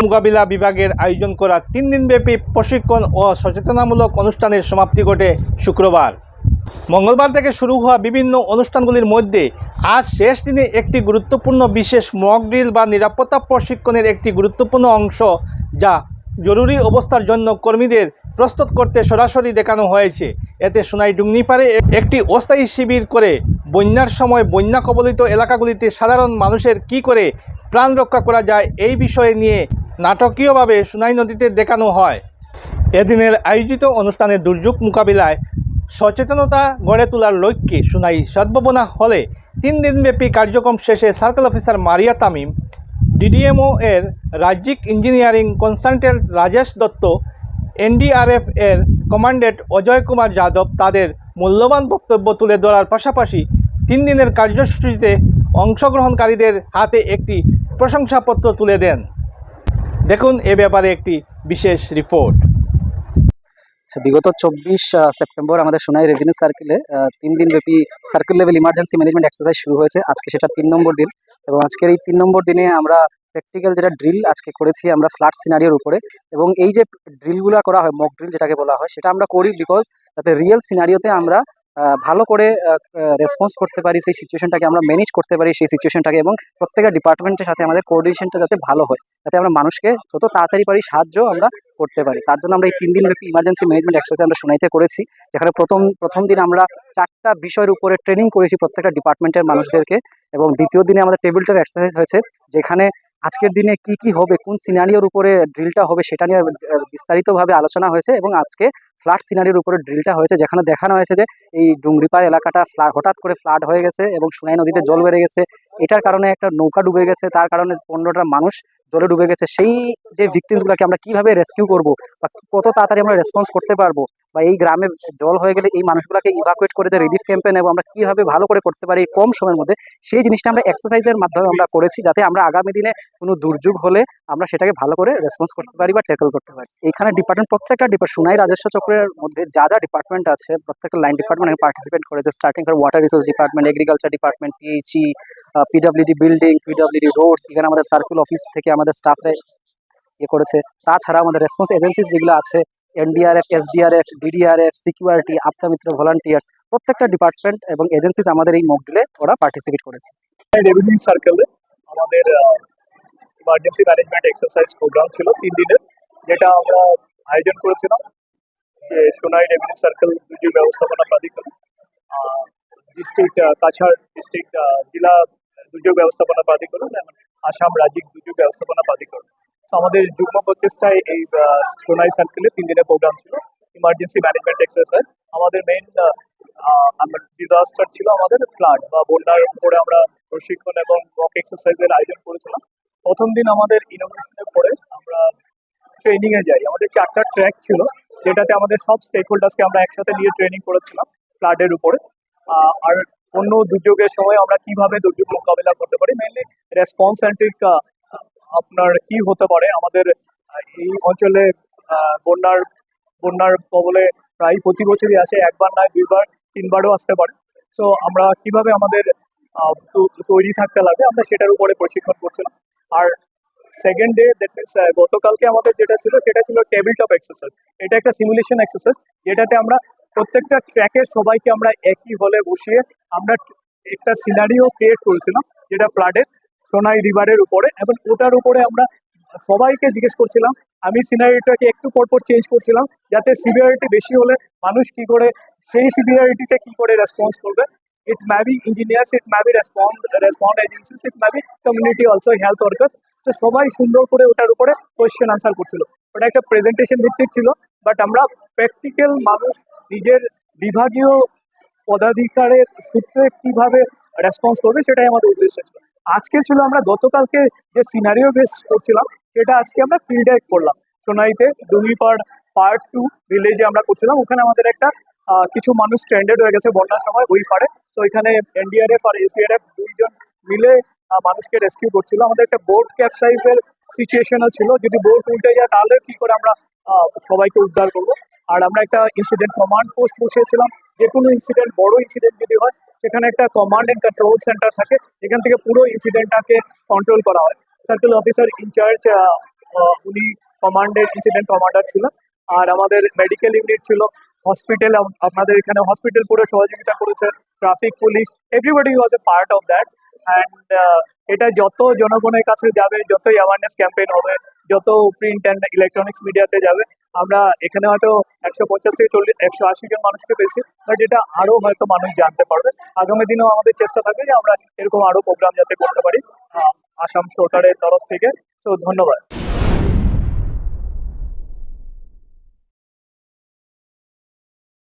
মোকাবিলা বিভাগের আয়োজন করা তিন দিনব্যাপী প্রশিক্ষণ ও সচেতনামূলক অনুষ্ঠানের সমাপ্তি ঘটে শুক্রবার। মঙ্গলবার থেকে শুরু হওয়া বিভিন্ন অনুষ্ঠানগুলির মধ্যে আজ শেষ দিনে একটি গুরুত্বপূর্ণ বিশেষ মক ড্রিল বা নিরাপত্তা প্রশিক্ষণের একটি গুরুত্বপূর্ণ অংশ যা জরুরি অবস্থার জন্য কর্মীদের প্রস্তুত করতে সরাসরি দেখানো হয়েছে। এতে সোনাই ডুংনিপাড়ে একটি অস্থায়ী শিবির করে বন্যার সময় বন্যা কবলিত এলাকাগুলিতে সাধারণ মানুষের কি করে প্রাণ রক্ষা করা যায় এই বিষয়ে নিয়ে নাটকীয়ভাবে সোনাই নদীতে দেখানো হয়। এদিনের আয়োজিত অনুষ্ঠানে দুর্যোগ মোকাবিলায় সচেতনতা গড়ে তোলার লক্ষ্যে সোনাই সদ্ভাবনা হলে তিন দিনব্যাপী কার্যক্রম শেষে circle officer Maria Tamim, DDMO এর রাজ্যিক engineering consultant Rajesh Dutta, NDRF এর কমান্ডেন্ট অজয় কুমার যাদব তাদের মূল্যবান বক্তব্য তুলে ধরার পাশাপাশি তিন দিনের কার্যসূচিতে অংশগ্রহণকারীদের হাতে একটি প্রশংসাপত্র তুলে দেন। দেখুন এ ব্যাপারে একটি বিশেষ রিপোর্ট আচ্ছা বিগত চব্বিশ সেপ্টেম্বর আমাদের সোনাই রেভিনিউ সার্কেলে তিন দিন ব্যাপী circle level emergency management exercise শুরু হয়েছে। আজকে সেটা তিন নম্বর দিন। এবং আজকের এই তিন নম্বর দিনে আমরা প্র্যাকটিক্যাল যেটা ড্রিল আজকে করেছি, আমরা ফ্ল্যাট সিনারিওর উপরে। এবং এই যে ড্রিলগুলো করা হয় মক ড্রিল যেটাকে বলা হয়, সেটা আমরা করি বিকজ যাতে রিয়েল সিনারিওতে আমরা ভালো করে রেসপন্স করতে পারি সেই সিচুয়েশনটাকে আমরা ম্যানেজ করতে পারি সেই সিচুয়েশনটাকে এবং প্রত্যেকটা ডিপার্টমেন্টের সাথে আমাদের কোঅর্ডিনেশনটা যাতে ভালো হয়, যাতে আমরা মানুষকে যত তাড়াতাড়ি পারি সাহায্য আমরা করতে পারি। তার জন্য আমরা এই তিন দিন ব্যাপী ইমার্জেন্সি ম্যানেজমেন্ট এক্সারসাইজ আমরা শুনাইতে করেছি, যেখানে প্রথম প্রথম দিন আমরা চারটা বিষয়ের উপরে ট্রেনিং করেছি প্রত্যেকটা ডিপার্টমেন্টের মানুষদেরকে এবং দ্বিতীয় দিনে আমাদের টেবিল এক্সারসাইজ হয়েছে, যেখানে আজকের দিনে কি কি হবে, কোন সিনারিওর উপরে ড্রিলটা হবে সেটা নিয়ে বিস্তারিতভাবে আলোচনা হয়েছে এবং আজকে ফ্লাড সিনারিওর উপরে ড্রিলটা হয়েছে, যেখানে দেখানো হয়েছে যে এই ডুংরিপাড় এলাকাটা হঠাৎ করে ফ্লাড হয়ে গেছে এবং সুনাই নদীতে জল বেড়ে গেছে। এটার কারণে একটা নৌকা ডুবে গেছে, তার কারণে পনেরোটা মানুষ জলে ডুবে গেছে। সেই যে ভিক্টিমগুলোকে আমরা কীভাবে রেস্কিউ করব বা কত তাড়াতাড়ি আমরা রেসপন্স করতে পারব বা এই গ্রামে জল হয়ে গেলে এই মানুষগুলোকে ইভাকুয়েট করে যে রিলিফ ক্যাম্পে নেব। আমরা কীভাবে ভালো করে করতে পারি কম সময়ের মধ্যে? সেই জিনিসটা আমরা এক্সারসাইজের মাধ্যমে আমরা করেছি যাতে আমরা আগামী দিনে কোনো দুর্যোগ হলে আমরা সেটাকে ভালো করে রেসপন্স করতে পারি বা ট্যাকল করতে পারি। এখানে ডিপার্টমেন্ট প্রত্যেকটা ডিপার্ট সুনাই রাজস্ব চক্রের মধ্যে যা যা ডিপার্টমেন্ট আছে, প্রত্যেকটা লাইন ডিপার্টমেন্ট পার্টিসিপেট করেছে। Starting for water resource department agriculture department PHE PWD building PWD roads এখানে আমাদের সার্কুল অফিস থেকে আমাদের স্টাফরা ইয়ে করেছে। তাছাড়া আমাদের রেসপন্স এজেন্সিস যেগুলো আছে NDRF, SDRF, DDRF, security Aapthamitra volunteers, প্রত্যেকটা ডিপার্টমেন্ট এবং এজেন্সিস আমাদের এই মক ডিলে ওরা পার্টিসিপেট করেছে। রেভিনিউ সার্কেলে আমাদের ইমার্জেন্সি ম্যানেজমেন্ট এক্সারসাইজ প্রোগ্রাম ছিল তিন দিনের যেটা আমরা আয়োজন করেছিলাম। যে সোনাই রেভিনিউ সার্কেল দুর্যোগ ব্যবস্থাপনা প্রাধিকরণ ডিস্ট্রিক্ট কাছাড় ডিস্ট্রিক্ট জেলা দুর্যোগ ব্যবস্থাপনা প্রাধিকরণ এবং আসাম রাজ্যিক দুর্যোগ ব্যবস্থাপনা প্রাধিকরণ। আমাদের যুগ্ম প্রচেষ্টায় এই সোনাই সার্কেলে তিন দিনের প্রোগ্রাম ছিল। ইমার্জেন্সি ম্যানেজমেন্ট এক্সারসাইজ আমাদের মেইন ডিজাস্টার ছিল আমাদের ফ্লাড বা বন্যার উপরে আমরা প্রশিক্ষণ এবং ওয়াক এক্সারসাইজের আয়োজন করেছিলাম। প্রথম দিন আমাদের ইনোভেশনের পরে আমরা ট্রেনিং এ যাই। আমাদের চারটা ট্র্যাক ছিল, যেটাতে আমাদের সব স্টেক হোল্ডার্সকে আমরা একসাথে নিয়ে ট্রেনিং করেছিলাম ফ্লাডের উপরে। আর অন্য দুর্যোগের সময় আমরা কীভাবে দুর্যোগ মোকাবিলা করতে পারি মেনলি রেসপন্স সেন্ট্রিক আপনার কি হতে পারে? আমাদের এই অঞ্চলে বন্যার বন্যার কবলে প্রায় প্রতি বছরই আসে, একবার নয়, দুইবার, তিনবারও আসতে পারে। সো আমরা কীভাবে আমাদের তৈরি থাকতে লাগে, আমরা সেটার উপরে প্রশিক্ষণ করছিলাম। আর সেকেন্ড ডে দ্যাট মিনস গতকালকে আমাদের যেটা ছিল, সেটা ছিল টেবিল টপ এক্সারসাইজ এটা একটা সিমুলেশন এক্সারসাইজ যেটাতে আমরা প্রত্যেকটা ট্র্যাকের সবাইকে আমরা একই হলে বসিয়ে আমরা একটা সিনারিও ক্রিয়েট করেছিলাম, যেটা ফ্লাডের সোনাই রিভারের উপরে এবং ওটার উপরে আমরা সবাইকে জিজ্ঞেস করছিলাম, আমি সিনারিটাকে একটু পরপর চেঞ্জ করছিলাম যাতে সিভিয়ারিটি বেশি হলে মানুষ কি করে, সেই সিভিয়ারিটিতে কি করে রেসপন্স করবে। It may be engineers it be respond respond agencies it be community also health workers তো সবাই সুন্দর করে ওটার উপরে কোয়েশ্চেন আনসার করছিল। ওটা একটা প্রেজেন্টেশন ভিত্তিক ছিল বাট আমরা প্র্যাকটিক্যাল মানুষ, নিজের বিভাগীয় পদাধিকারের সূত্রে কীভাবে রেসপন্স করবে, সেটাই আমাদের উদ্দেশ্য ছিল। আজকে ছিল আমরা গতকালকে যে সিনারিও বেস করছিলাম, সেটা আজকে আমরা ফিল্ড ডাইভ করলাম। সোনাইতে ডুঙ্গিপাড় পার্ট টু ভিলেজে আমরা করছিলাম। ওখানে আমাদের একটা কিছু মানুষ স্ট্যান্ডার্ড হয়ে গেছে বন্যার সময় ওই পারে তো এখানে এনডিআরএফ আর এসডিআরএফ দুইজন মিলে মানুষকে রেস্কিউ করছিল। আমাদের একটা বোট ক্যাপসাইজের সিচুয়েশনও ছিল। যদি বোট উল্টে যায়, তাহলে কি করে আমরা সবাইকে উদ্ধার করব? আর আমরা একটা ইনসিডেন্ট কমান্ড পোস্ট বসিয়েছিলাম। যে কোনো ইনসিডেন্ট বড় ইনসিডেন্ট যদি হয় সেখানে একটা কমান্ড এন্ড কন্ট্রোল সেন্টার থাকে, এখান থেকে পুরো ইনসিডেন্টটাকে কন্ট্রোল করা হয়। সার্কেল অফিসার ইনচার্জ উনি কমান্ডের ইনসিডেন্ট কমান্ডার ছিলেন আর আমাদের মেডিকেল ইউনিট ছিল। হসপিটাল আপনাদের এখানে হসপিটাল পুরো সহযোগিতা করেছে। Traffic police everybody was a part of that and এটা যত জনগণের কাছে যাবে, যতই অ্যাওয়ারনেস ক্যাম্পেইন হবে যত প্রিন্ট অ্যান্ড ইলেকট্রনিক্স মিডিয়াতে যাবে, আমরা এখানে হয়তো একশো পঞ্চাশ থেকে চল্লিশ, একশো আশি জন মানুষকে পেয়েছি বাট এটা আরও হয়তো মানুষ জানতে পারবে। আগামী দিনেও আমাদের চেষ্টা থাকবে যে আমরা এরকম আরও প্রোগ্রাম যাতে করতে পারি আসাম সরকারের তরফ থেকে। তো ধন্যবাদ।